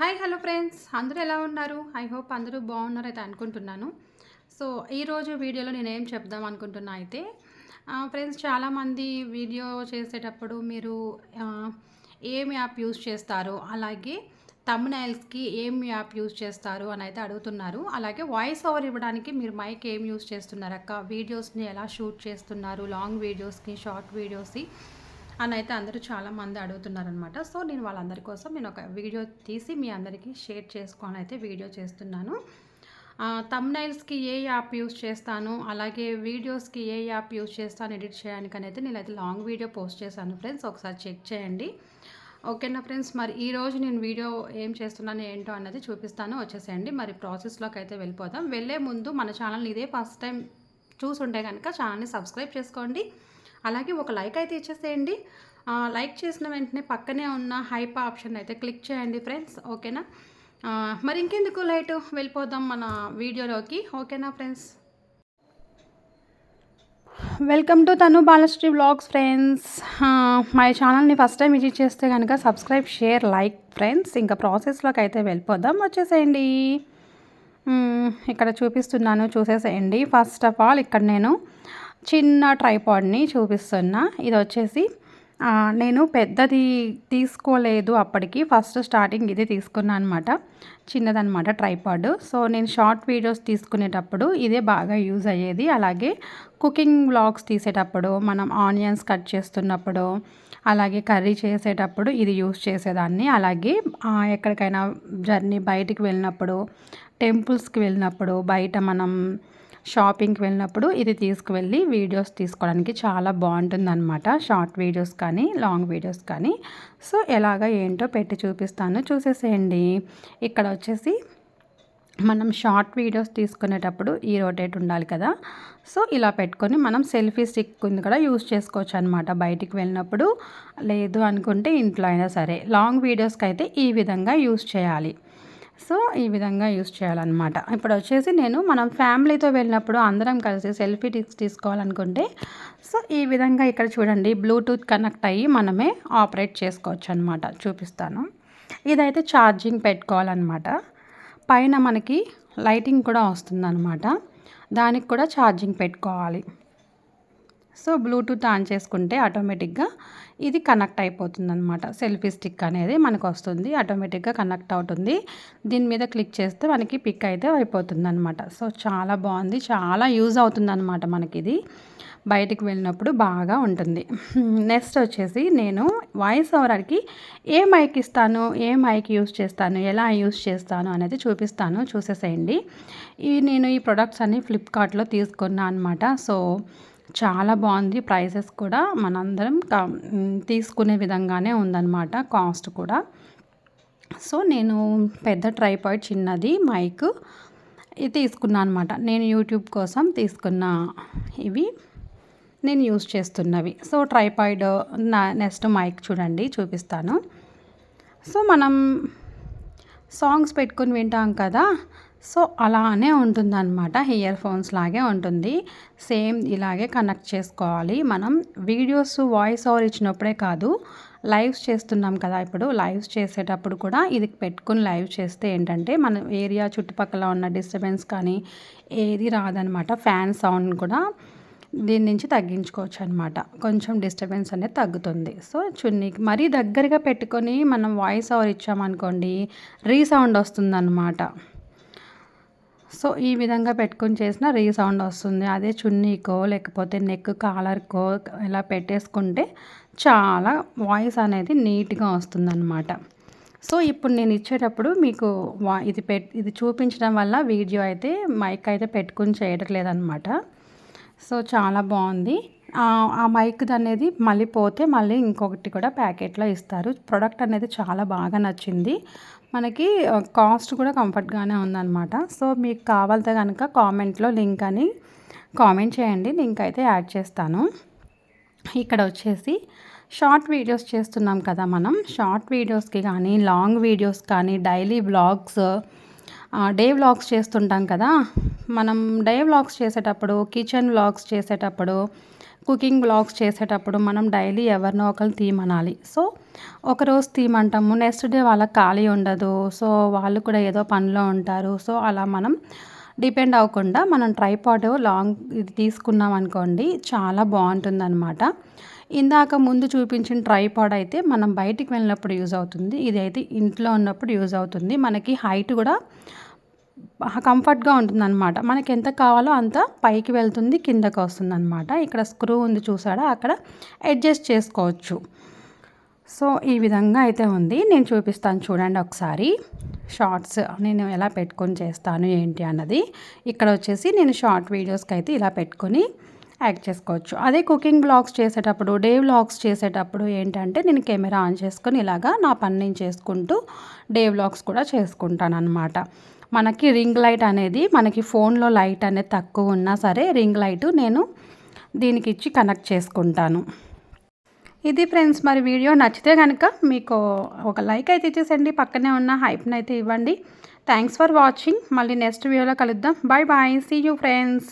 Hi hello friends అందరూ ఎలా ఉన్నారు? ఐ హోప్ అందరూ బాగున్నారైతే అనుకుంటున్నాను. సో ఈరోజు వీడియోలో నేను ఏం చెప్దాం అనుకుంటున్నా అయితే ఫ్రెండ్స్ చాలామంది వీడియో చేసేటప్పుడు మీరు ఏం యాప్ యూస్ చేస్తారు అలాగే తమ్నైల్స్కి ఏం యాప్ యూస్ చేస్తారు అని అయితే అడుగుతున్నారు. అలాగే వాయిస్ ఓవర్ ఇవ్వడానికి మీరు మైక్ ఏం యూస్ చేస్తున్నారు అక్క? వీడియోస్ని ఎలా షూట్ చేస్తున్నారు? లాంగ్ వీడియోస్కి షార్ట్ వీడియోస్కి అని అయితే అందరూ చాలామంది అడుగుతున్నారనమాట సో నేను వాళ్ళందరి కోసం నేను ఒక వీడియో తీసి మీ అందరికీ షేర్ చేసుకొని అయితే వీడియో చేస్తున్నాను. తమ్నైల్స్కి ఏ యాప్ యూస్ చేస్తాను అలాగే వీడియోస్కి ఏ యాప్ యూస్ చేస్తాను ఎడిట్ చేయడానికి అనేది నేనైతే లాంగ్ వీడియో పోస్ట్ చేశాను ఫ్రెండ్స్. ఒకసారి చెక్ చేయండి. ఓకేనా ఫ్రెండ్స్? మరి ఈ రోజు నేను వీడియో ఏం చేస్తున్నాను ఏంటో అన్నది చూపిస్తాను. వచ్చేసేయండి. మరి ప్రాసెస్లోకి అయితే వెళ్ళిపోదాం. వెళ్ళే ముందు మన ఛానల్ ఇదే ఫస్ట్ టైం చూసుంటే కనుక ఛానల్ని సబ్స్క్రైబ్ చేసుకోండి. అలాగే ఒక లైక్ అయితే ఇచ్చేసేయండి. లైక్ చేసిన వెంటనే పక్కనే ఉన్న హైప్ ఆప్షన్ అయితే క్లిక్ చేయండి ఫ్రెండ్స్. ఓకేనా? మరి ఇంకెందుకు లైట్? వెళ్ళిపోదాం మన వీడియోలోకి. ఓకేనా ఫ్రెండ్స్? వెల్కమ్ టు తను బాలశ్రీ బ్లాగ్స్ ఫ్రెండ్స్. మై ఛానల్ని ఫస్ట్ టైం విజిట్ చేస్తే కనుక సబ్స్క్రైబ్ షేర్ లైక్ ఫ్రెండ్స్. ఇంకా ప్రాసెస్లోకి అయితే వెళ్ళిపోదాం. వచ్చేసేయండి. ఇక్కడ చూపిస్తున్నాను చూసేసేయండి. ఫస్ట్ ఆఫ్ ఆల్ ఇక్కడ నేను చిన్న ట్రైపాడ్ని చూపిస్తున్నా. ఇది వచ్చేసి నేను పెద్దది తీసుకోలేదు అప్పటికి. ఫస్ట్ స్టార్టింగ్ ఇది తీసుకున్నాను అనమాట చిన్నదనమాట ట్రైపాడ్ సో నేను షార్ట్ వీడియోస్ తీసుకునేటప్పుడు ఇదే బాగా యూజ్ అయ్యేది. అలాగే కుకింగ్ వ్లాగ్స్ తీసేటప్పుడు మనం ఆనియన్స్ కట్ చేస్తున్నప్పుడు అలాగే కర్రీ చేసేటప్పుడు ఇది యూజ్ చేసేదాన్ని. అలాగే ఎక్కడికైనా జర్నీ బయటికి వెళ్ళినప్పుడు టెంపుల్స్కి వెళ్ళినప్పుడు బయట మనం షాపింగ్కి వెళ్ళినప్పుడు ఇది తీసుకువెళ్ళి వీడియోస్ తీసుకోవడానికి చాలా బాగుంటుందన్నమాట. షార్ట్ వీడియోస్ కానీ లాంగ్ వీడియోస్ కానీ. సో ఎలాగ ఏంటో పెట్టి చూపిస్తాను. చూసేసేయండి. ఇక్కడ వచ్చేసి మనం షార్ట్ వీడియోస్ తీసుకునేటప్పుడు ఈ రొటేట్ ఉండాలి కదా. సో ఇలా పెట్టుకొని మనం సెల్ఫీ స్టిక్ కూడా యూస్ చేసుకోవచ్చు అనమాట బయటికి వెళ్ళినప్పుడు లేదు అనుకుంటే ఇంట్లో అయినా సరే. లాంగ్ వీడియోస్కి అయితే ఈ విధంగా యూస్ చేయాలి. సో ఈ విధంగా యూస్ చేయాలన్నమాట. ఇప్పుడు వచ్చేసి నేను మనం ఫ్యామిలీతో వెళ్ళినప్పుడు అందరం కలిసి సెల్ఫీ టిక్స్ తీసుకోవాలనుకుంటే సో ఈ విధంగా ఇక్కడ చూడండి బ్లూటూత్ కనెక్ట్ అయ్యి మనమే ఆపరేట్ చేసుకోవచ్చు అనమాట చూపిస్తాను. ఇదైతే ఛార్జింగ్ పెట్టుకోవాలన్నమాట. పైన మనకి లైటింగ్ కూడా వస్తుందన్నమాట. దానికి కూడా ఛార్జింగ్ పెట్టుకోవాలి. సో బ్లూటూత్ ఆన్ చేసుకుంటే ఆటోమేటిక్గా ఇది కనెక్ట్ అయిపోతుంది అనమాట సెల్ఫీ స్టిక్ అనేది మనకు వస్తుంది ఆటోమేటిక్గా కనెక్ట్ అవుతుంది. దీని మీద క్లిక్ చేస్తే మనకి పిక్ అయితే అయిపోతుంది అనమాట సో చాలా బాగుంది చాలా యూజ్ అవుతుంది అనమాట మనకి ఇది. బయటికి వెళ్ళినప్పుడు బాగా ఉంటుంది. నెక్స్ట్ వచ్చేసి నేను వాయిస్ ఓవర్కి ఏ మైక్ ఇస్తాను ఏ మైక్ యూస్ చేస్తాను ఎలా యూస్ చేస్తాను అనేది చూపిస్తాను చూసేసేయండి. ఈ నేను ఈ ప్రొడక్ట్స్ అన్ని ఫ్లిప్కార్ట్లో తీసుకున్నాను అనమాట సో చాలా బాగుంది. ప్రైసెస్ కూడా మనందరం కా తీసుకునే విధంగానే ఉందన్నమాట కాస్ట్ కూడా. సో నేను పెద్ద ట్రైపాయిడ్ చిన్నది మైక్ ఇది తీసుకున్నాను అనమాట నేను యూట్యూబ్ కోసం తీసుకున్న ఇవి నేను యూస్ చేస్తున్నవి. సో ట్రైపాయిడ్ నా నెక్స్ట్ మైక్ చూడండి చూపిస్తాను. సో మనం సాంగ్స్ పెట్టుకొని వింటాం కదా సో అలానే ఉంటుందన్నమాట ఇయర్ ఫోన్స్ లాగే ఉంటుంది. సేమ్ ఇలాగే కనెక్ట్ చేసుకోవాలి. మనం వీడియోస్ వాయిస్ ఓవర్ ఇచ్చినప్పుడే కాదు లైవ్స్ చేస్తున్నాం కదా ఇప్పుడు లైవ్స్ చేసేటప్పుడు కూడా ఇది పెట్టుకుని లైవ్ చేస్తే ఏంటంటే మన ఏరియా చుట్టుపక్కల ఉన్న డిస్టర్బెన్స్ కానీ ఏది రాదనమాట ఫ్యాన్ సౌండ్ కూడా దీని నుంచి తగ్గించుకోవచ్చు అనమాట కొంచెం డిస్టర్బెన్స్ అనేది తగ్గుతుంది. సో చున్నీకి మరీ దగ్గరగా పెట్టుకొని మనం వాయిస్ ఓవర్ ఇచ్చామనుకోండి రీసౌండ్ వస్తుందన్నమాట. సో ఈ విధంగా పెట్టుకొని చేసిన రీసౌండ్ వస్తుంది. అదే చున్నీకో లేకపోతే నెక్ కాలర్కో ఇలా పెట్టేసుకుంటే చాలా వాయిస్ అనేది నీట్గా వస్తుందన్నమాట. సో ఇప్పుడు నేను ఇచ్చేటప్పుడు మీకు వా ఇది పెట్ ఇది చూపించడం వల్ల వీడియో అయితే మైక్ అయితే పెట్టుకుని చేయడం లేదనమాట సో చాలా బాగుంది. ఆ మైక్ అనేది మళ్ళీ పోతే మళ్ళీ ఇంకొకటి కూడా ప్యాకెట్లో ఇస్తారు. ప్రోడక్ట్ అనేది చాలా బాగా నచ్చింది. మనకి కాస్ట్ కూడా కంఫర్ట్గానే ఉందన్నమాట. సో మీకు కావాలితే కనుక కామెంట్లో లింక్ అని కామెంట్ చేయండి. లింక్ అయితే యాడ్ చేస్తాను. ఇక్కడ వచ్చేసి షార్ట్ వీడియోస్ చేస్తున్నాం కదా మనం. షార్ట్ వీడియోస్కి కానీ లాంగ్ వీడియోస్ కానీ డైలీ వ్లాగ్స్ డే వ్లాగ్స్ చేస్తుంటాం కదా. మనం డే వ్లాగ్స్ చేసేటప్పుడు కిచెన్ వ్లాగ్స్ చేసేటప్పుడు కుకింగ్ బ్లాగ్స్ చేసేటప్పుడు మనం డైలీ ఎవరినో ఒకరు తీయమనాలి సో ఒకరోజు తీయమంటాము నెక్స్ట్ డే వాళ్ళకి ఖాళీ ఉండదు. సో వాళ్ళు కూడా ఏదో పనిలో ఉంటారు. సో అలా మనం డిపెండ్ అవ్వకుండా మనం ట్రైపాడ్ లాంగ్ ఇది తీసుకున్నాం అనుకోండి చాలా బాగుంటుందన్నమాట. ఇందాక ముందు చూపించిన ట్రైపాడ్ అయితే మనం బయటికి వెళ్ళినప్పుడు యూజ్ అవుతుంది. ఇది అయితే ఇంట్లో ఉన్నప్పుడు యూజ్ అవుతుంది. మనకి హైట్ కూడా కంఫర్ట్గా ఉంటుంది అనమాట మనకి ఎంత కావాలో అంత పైకి వెళ్తుంది కిందకి వస్తుంది అనమాట ఇక్కడ స్క్రూ ఉంది చూసాడా అక్కడ అడ్జస్ట్ చేసుకోవచ్చు. సో ఈ విధంగా అయితే ఉంది. నేను చూపిస్తాను చూడండి ఒకసారి. షార్ట్స్ నేను ఎలా పెట్టుకొని చేస్తాను ఏంటి అన్నది. ఇక్కడ వచ్చేసి నేను షార్ట్ వీడియోస్కి అయితే ఇలా పెట్టుకొని యాక్ట్ చేసుకోవచ్చు. అదే కుకింగ్ బ్లాగ్స్ చేసేటప్పుడు డే వ్లాగ్స్ చేసేటప్పుడు ఏంటంటే నేను కెమెరా ఆన్ చేసుకొని ఇలాగా నా పని నేను చేసుకుంటూ డే వ్లాగ్స్ కూడా చేసుకుంటాను అనమాట మనకి రింగ్ లైట్ అనేది మనకి ఫోన్లో లైట్ అనేది తక్కువ ఉన్నా సరే రింగ్ లైట్ నేను దీనికి ఇచ్చి కనెక్ట్ చేసుకుంటాను. ఇది ఫ్రెండ్స్ మరి వీడియో నచ్చితే కనుక మీకు ఒక లైక్ అయితే ఇచ్చేసండి పక్కనే ఉన్న హైప్ని అయితే ఇవ్వండి. Thanks for watching. మళ్ళీ నెక్స్ట్ వీడియోలో కలుద్దాం. Bye bye see you friends